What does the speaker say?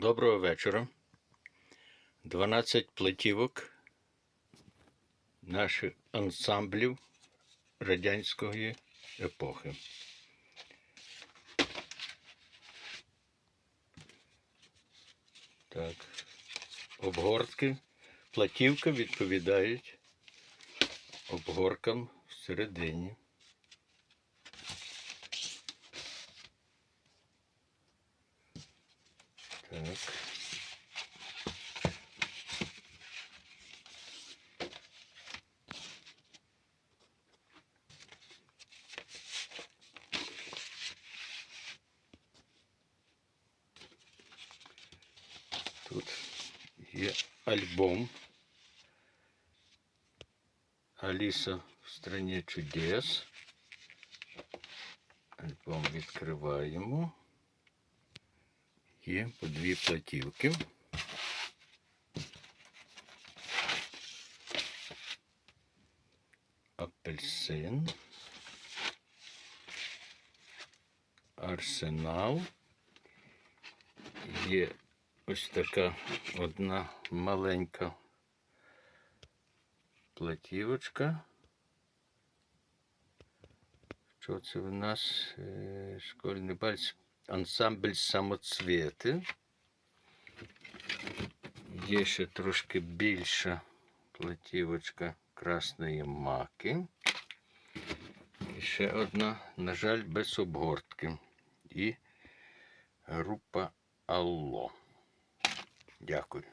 Доброго вечора. 12 платівок наших ансамблів радянської епохи. Так. Обгортки. Платівка відповідають обгоркам всередині. Так. Тут є альбом Аліса в стране чудес. Альбом відкриваємо. Є по дві платівки. Апельсин. Арсенал. Є ось така одна маленька платівочка. Що це в нас? Е, Школьний бальс. Ансамбль самоцвіти. Є ще трошки більша платівочка красної маки. І ще одна, на жаль, без обгортки. І група Алло. Дякую.